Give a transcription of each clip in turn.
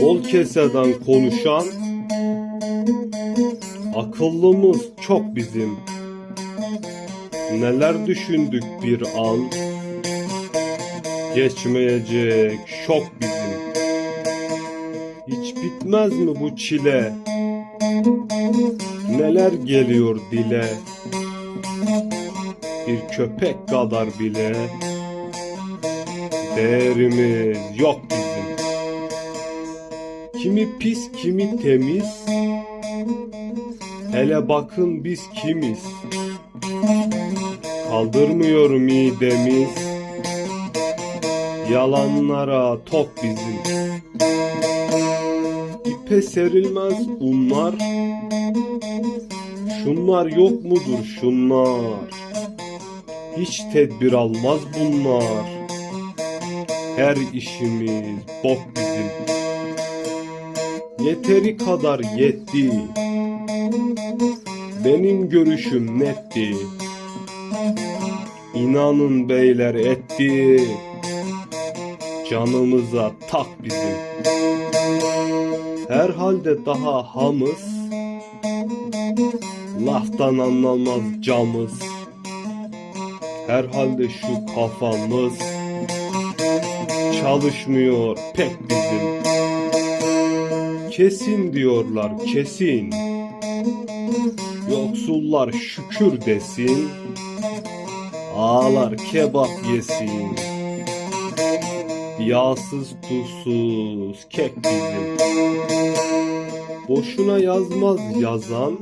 Bol keseden konuşan Akıllımız çok bizim. Neler düşündük bir an Geçmeyecek şok bizim. Hiç bitmez mi bu çile? Neler geliyor dile? Bir köpek kadar bile Değerimiz yok bizim Kimi pis kimi temiz. Hele bakın biz kimiz. Kaldırmıyor midemiz. Yalanlara tok bizim. İpe serilmez unlar Şunlar yok mudur şunlar? Hiç tedbir almaz bunlar. Her işimiz bok bizim Yeteri kadar yetti. Benim görüşüm netti? İnanın beyler etti. Canımıza tak bizim. Herhalde daha hamız. Laftan anlamaz camız. Herhalde şu kafamız. Çalışmıyor pek bizim Kesin diyorlar kesin. Yoksullar şükür desin Ağlar kebap yesin. Yağsız tuzsuz kek bizim. Boşuna yazmaz yazan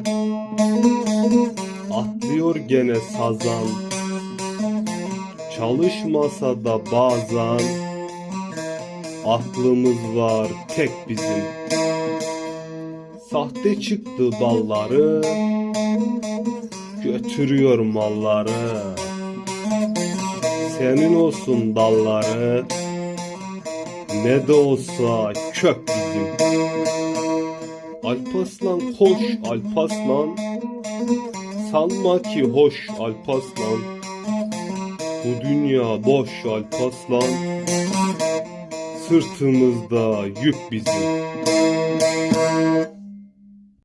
Atlıyor gene sazan. Çalışmasa da bazen Aklımız var tek bizim. Sahte çıktı dalları Götürüyor malları. Senin olsun dalları Ne de olsa kök bizim. Alpaslan koş Alpaslan Sanma ki hoş Alpaslan. Bu dünya boş Alpaslan Sırtımızda yük bizim.